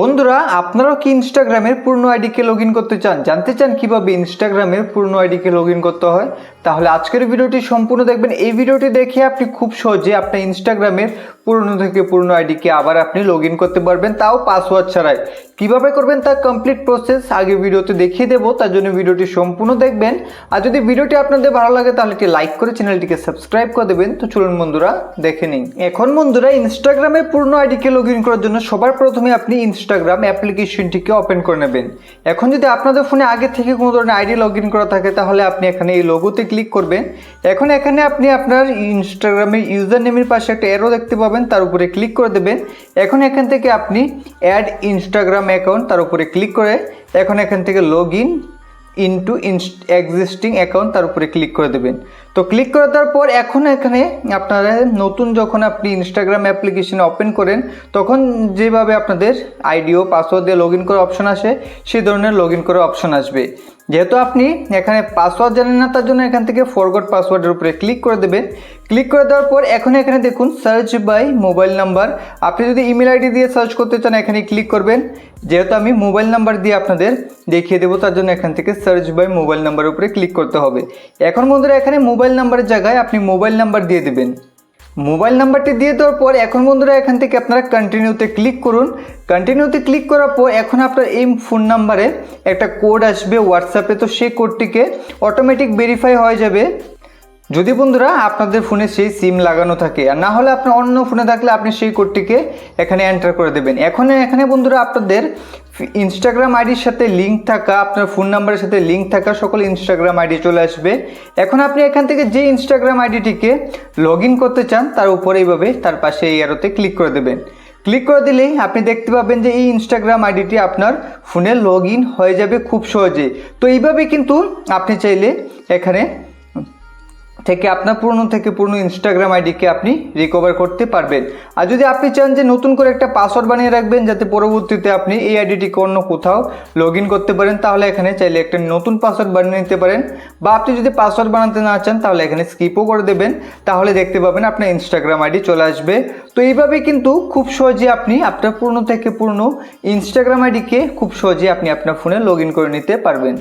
বন্ধুরা, আপনারাও কি ইনস্টাগ্রামের পূর্ণ আইডিকে লগ ইন করতে চান? জানতে চান কীভাবে ইনস্টাগ্রামের পূর্ণ আইডিকে লগ ইন করতে হয়? তাহলে আজকের ভিডিওটি সম্পূর্ণ দেখবেন। এই ভিডিওটি দেখে আপনি খুব সহজে আপনার ইনস্টাগ্রামের পুরনো থেকে পুরনো আইডিকে আবার আপনি লগ ইন করতে পারবেন, তাও পাসওয়ার্ড ছাড়াই। কীভাবে করবেন তার কমপ্লিট প্রসেস আগে ভিডিওতে দেখিয়ে দেবো, তার জন্য ভিডিওটি সম্পূর্ণ দেখবেন। আর যদি ভিডিওটি আপনাদের ভালো লাগে, তাহলে একটি লাইক করে চ্যানেলটিকে সাবস্ক্রাইব করে দেবেন। তো চলুন বন্ধুরা, দেখে নিন এখন বন্ধুরা ইনস্টাগ্রামে পুরনো আইডিকে লগ ইন করার জন্য সবার প্রথমে আপনি ইনস্টাগ্রাম অ্যাপ্লিকেশনটিকে ওপেন করে নেবেন। এখন যদি আপনাদের ফোনে আগে থেকে কোনো ধরনের আইডি লগ ইন করা থাকে, তাহলে আপনি এখানে এই লোগোতে ক্লিক করবেন। এখন এখানে আপনি আপনার ইনস্টাগ্রামের ইউজার নেমের পাশে একটা এরো দেখতে পাবেন। তার উপরে ক্লিক করে দেবেন। এখন এখান থেকে আপনি অ্যাড ইনস্টাগ্রাম অ্যাকাউন্ট তার উপরে ক্লিক করে, এখন এখান থেকে log in into existing account তার উপরে ক্লিক করে দেবেন। তো ক্লিক করে দেওয়ার পর এখন এখানে আপনারা নতুন যখন আপনি ইনস্টাগ্রাম অ্যাপ্লিকেশন ওপেন করেন, তখন যেভাবে আপনাদের আইডি ও পাসওয়ার্ড দিয়ে লগ ইন করার অপশন আসে, সেই ধরনের লগ ইন করার অপশন আসবে। যেহেতু আপনি এখানে পাসওয়ার্ড জানেন না, তার জন্য এখান থেকে ফরগট পাসওয়ার্ডের উপরে ক্লিক করে দেবেন। ক্লিক করে দেওয়ার পর এখন এখানে দেখুন সার্চ বাই মোবাইল নাম্বার আপনি যদি ইমেল আইডি দিয়ে সার্চ করতে চান এখানে ক্লিক করবেন। যেহেতু আমি মোবাইল নাম্বার দিয়ে আপনাদের দেখিয়ে দেবো, তার জন্য এখান থেকে সার্চ বাই মোবাইল নাম্বারের উপরে ক্লিক করতে হবে। এখন বন্ধুরা, এখানে মোবাইল নাম্বারের জায়গায় আপনি মোবাইল নাম্বার দিয়ে দেবেন। মোবাইল নাম্বারটি দিয়ে দেওয়ার পর এখন বন্ধুরা এখান থেকে আপনারা কন্টিনিউতে ক্লিক করুন। কন্টিনিউতে ক্লিক করার পর এখন আপনার এই ফোন নাম্বারে একটা কোড আসবে হোয়াটসঅ্যাপে তো সেই কোডটিকে অটোমেটিক ভেরিফাই হয়ে যাবে। যদি বন্ধুরা আপনাদের ফোনে সেই সিম লাগানো থাকে, আর না হলে আপনার অন্য ফোনে থাকলে আপনি সেই কোডটিকে এখানে এন্টার করে দেবেন। এখন, এখানে বন্ধুরা আপনাদের ইনস্টাগ্রাম আইডির সাথে লিঙ্ক থাকা, আপনার ফোন নাম্বারের সাথে লিঙ্ক থাকা সকল ইনস্টাগ্রাম আইডি চলে আসবে। এখন আপনি এখান থেকে যে ইনস্টাগ্রাম আইডিটিকে লগ ইন করতে চান, তার উপরে এইভাবে তার পাশে এই অ্যারোতে ক্লিক করে দেবেন। ক্লিক করে দিলেই আপনি দেখতে পাবেন যে এই ইনস্টাগ্রাম আইডিটি আপনার ফোনে লগ ইন হয়ে যাবে খুব সহজে। তো এইভাবে কিন্তু আপনি চাইলে এখানে থেকে আপনার পুরনো থেকে পুরনো ইনস্টাগ্রাম আইডিকে আপনি রিকভার করতে পারবেন। আর যদি আপনি চান যে নতুন করে একটা পাসওয়ার্ড বানিয়ে রাখবেন, যাতে পরবর্তীতে আপনি এই আইডিটিকে অন্য কোথাও লগ করতে পারেন, তাহলে এখানে চাইলে একটা নতুন পাসওয়ার্ড বানিয়ে নিতে পারেন। বা আপনি যদি পাসওয়ার্ড বানাতে না চান, তাহলে এখানে স্কিপও করে দেবেন। তাহলে দেখতে পাবেন আপনার ইনস্টাগ্রাম আইডি চলে আসবে। তো এইভাবে কিন্তু খুব সহজে আপনি আপনার পুরনো থেকে পুরনো ইনস্টাগ্রাম আইডিকে খুব সহজে আপনি আপনার ফোনে লগ করে নিতে পারবেন।